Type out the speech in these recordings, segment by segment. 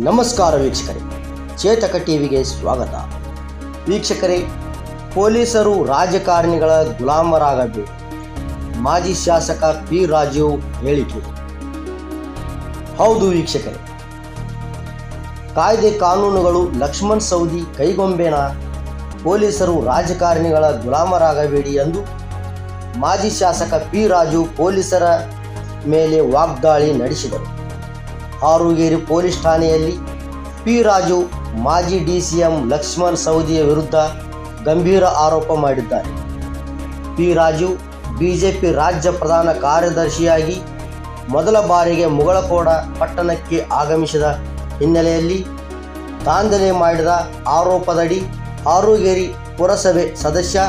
ನಮಸ್ಕಾರ ವೀಕ್ಷಕರೇ, ಚೇತಕ ಟಿವಿಗೆ ಸ್ವಾಗತ. ವೀಕ್ಷಕರೇ, ಪೊಲೀಸರು ರಾಜಕಾರಣಿಗಳ ಗುಲಾಮರಾಗಬೇಕು, ಮಾಜಿ ಶಾಸಕ ಪಿ ರಾಜು ಹೇಳಿಕೆ ಹೌದು ವೀಕ್ಷಕರೇ, ಕಾಯ್ದೆ ಕಾನೂನುಗಳು ಲಕ್ಷ್ಮಣ್ ಸೌದಿ ಕೈಗೊಂಬೆನ? ಪೊಲೀಸರು ರಾಜಕಾರಣಿಗಳ ಗುಲಾಮರಾಗಬೇಡಿ ಎಂದು ಮಾಜಿ ಶಾಸಕ ಪಿ ರಾಜು ಪೊಲೀಸರ ಮೇಲೆ ವಾಗ್ದಾಳಿ ನಡೆಸಿದರು. ಹಾರೂಗೇರಿ ಪೊಲೀಸ್ ಠಾಣೆಯಲ್ಲಿ ಪಿ ರಾಜು, ಮಾಜಿ ಡಿಸಿಎಂ ಲಕ್ಷ್ಮಣ್ ಸೌದಿಯ ವಿರುದ್ಧ ಗಂಭೀರ ಆರೋಪ ಮಾಡಿದ್ದಾರೆ. ಪಿ ರಾಜು, ಬಿಜೆಪಿ ರಾಜ್ಯ ಪ್ರಧಾನ ಕಾರ್ಯದರ್ಶಿಯಾಗಿ ಮೊದಲ ಬಾರಿಗೆ ಮುಗಳಕೋಡ ಪಟ್ಟಣಕ್ಕೆ ಆಗಮಿಸಿದ ಹಿನ್ನೆಲೆಯಲ್ಲಿ ದಾಂಧಲೆ ಮಾಡಿದ ಆರೋಪದಡಿ ಆರುಗೇರಿ ಪುರಸಭೆ ಸದಸ್ಯ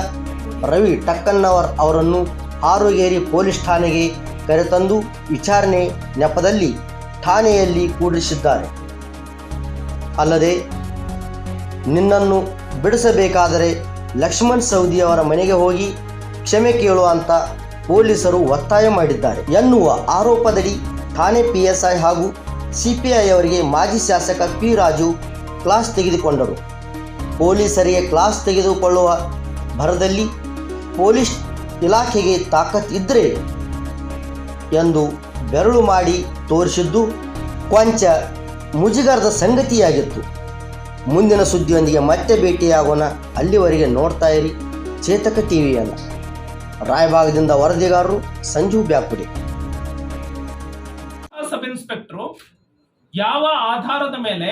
ರವಿ ಟಕ್ಕನ್ನವರ್ ಅವರನ್ನು ಆರುಗೇರಿ ಪೊಲೀಸ್ ಠಾಣೆಗೆ ಕರೆತಂದು ವಿಚಾರಣೆ ನೆಪದಲ್ಲಿ ಠಾಣೆಯಲ್ಲಿ ಕೂಡಿಸಿದ್ದಾರೆ. ಅಲ್ಲದೆ, ನಿನ್ನನ್ನು ಬಿಡಿಸಬೇಕಾದರೆ ಲಕ್ಷ್ಮಣ್ ಸೌದಿಯವರ ಮನೆಗೆ ಹೋಗಿ ಕ್ಷಮೆ ಕೇಳುವಂತ ಪೊಲೀಸರು ಒತ್ತಾಯ ಮಾಡಿದ್ದಾರೆ. ಎನ್ನುವ ಆರೋಪದಡಿ ಠಾಣೆ ಪಿಎಸ್ಐ ಹಾಗೂ ಸಿಪಿಐ ಅವರಿಗೆ ಮಾಜಿ ಶಾಸಕ ಪಿ ರಾಜು ಕ್ಲಾಸ್ ತೆಗೆದುಕೊಂಡರು. ಪೊಲೀಸರಿಗೆ ಕ್ಲಾಸ್ ತೆಗೆದುಕೊಳ್ಳುವ ಭರದಲ್ಲಿ ಪೊಲೀಸ್ ಇಲಾಖೆಗೆ ತಾಕತ್ ಇದ್ದರೆ ಎಂದು ಬೆರಳು ಮಾಡಿ ತೋರಿಸಿದ್ದು ಕೊಂಚ ಮುಜುಗರದ ಸಂಗತಿಯಾಗಿತ್ತು. ಮುಂದಿನ ಸುದ್ದಿಯೊಂದಿಗೆ ಮತ್ತೆ ಭೇಟಿಯಾಗೋಣ. ಅಲ್ಲಿವರೆಗೆ ನೋಡ್ತಾ ಇರಿ. ಚೇತಕ ಟಿವಿಯನ್ನು ರಾಯಭಾಗದಿಂದ ವರದಿಗಾರರು ಸಂಜು ಬ್ಯಾಪುಡಿ. ಸಬ್ ಇನ್ಸ್ಪೆಕ್ಟ್ರು ಯಾವ ಆಧಾರದ ಮೇಲೆ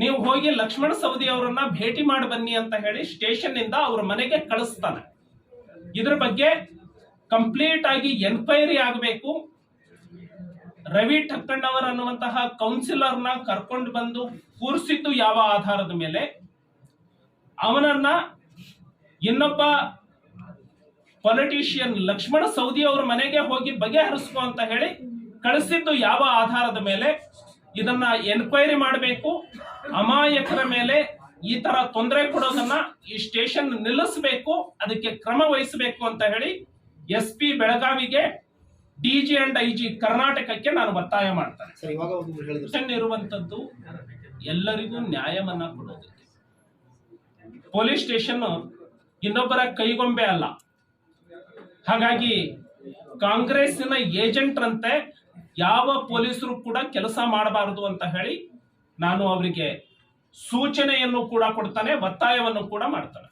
ನೀವು ಹೋಗಿ ಲಕ್ಷ್ಮಣ ಸವದಿ ಅವರನ್ನ ಭೇಟಿ ಮಾಡಿ ಬನ್ನಿ ಅಂತ ಹೇಳಿ ಸ್ಟೇಷನ್ ಇಂದ ಅವ್ರ ಮನೆಗೆ ಕಳಿಸ್ತಾನೆ. ಇದ್ರ ಬಗ್ಗೆ ಕಂಪ್ಲೀಟ್ ಆಗಿ ಎನ್ಕ್ವೈರಿ ಆಗಬೇಕು. ರವಿ ಠಕ್ಕಣ್ಣವರ್ ಅನ್ನುವಂತಹ ಕೌನ್ಸಿಲರ್ನ ಕರ್ಕೊಂಡು ಬಂದು ಕೂರಿಸಿದ್ದು ಯಾವ ಆಧಾರದ ಮೇಲೆ? ಅವನನ್ನ ಇನ್ನೊಬ್ಬ ಪೊಲಿಟಿಷಿಯನ್ ಲಕ್ಷ್ಮಣ ಸೌದಿ ಅವರ ಮನೆಗೆ ಹೋಗಿ ಬಗೆಹರಿಸ್ಕೊ ಅಂತ ಹೇಳಿ ಕಳಿಸಿದ್ದು ಯಾವ ಆಧಾರದ ಮೇಲೆ? ಇದನ್ನ ಎನ್ಕ್ವೈರಿ ಮಾಡಬೇಕು. ಅಮಾಯಕರ ಮೇಲೆ ಈ ತರ ತೊಂದರೆ ಕೊಡೋದನ್ನ ಈ ಸ್ಟೇಷನ್ ನಿಲ್ಲಿಸಬೇಕು, ಅದಕ್ಕೆ ಕ್ರಮ ವಹಿಸಬೇಕು ಅಂತ ಹೇಳಿ ಎಸ್ ಪಿ ಬೆಳಗಾವಿಗೆ ಡಿಜಿ ಅಂಡ್ ಐ ಜಿ ಕರ್ನಾಟಕಕ್ಕೆ ನಾನು ಒತ್ತಾಯ ಮಾಡ್ತೇನೆ. ಇರುವಂತದ್ದು ಎಲ್ಲರಿಗೂ ನ್ಯಾಯವನ್ನ ಕೊಡೋದಕ್ಕೆ. ಪೊಲೀಸ್ ಸ್ಟೇಷನ್ ಇನ್ನೊಬ್ಬರ ಕೈಗೊಂಬೆ ಅಲ್ಲ. ಹಾಗಾಗಿ ಕಾಂಗ್ರೆಸ್ಸಿನ ಏಜೆಂಟ್ರಂತೆ ಯಾವ ಪೊಲೀಸರು ಕೂಡ ಕೆಲಸ ಮಾಡಬಾರದು ಅಂತ ಹೇಳಿ ನಾನು ಅವರಿಗೆ ಸೂಚನೆಯನ್ನು ಕೂಡ ಕೊಡ್ತಾನೆ ಒತ್ತಾಯವನ್ನು ಕೂಡ ಮಾಡ್ತಾನೆ.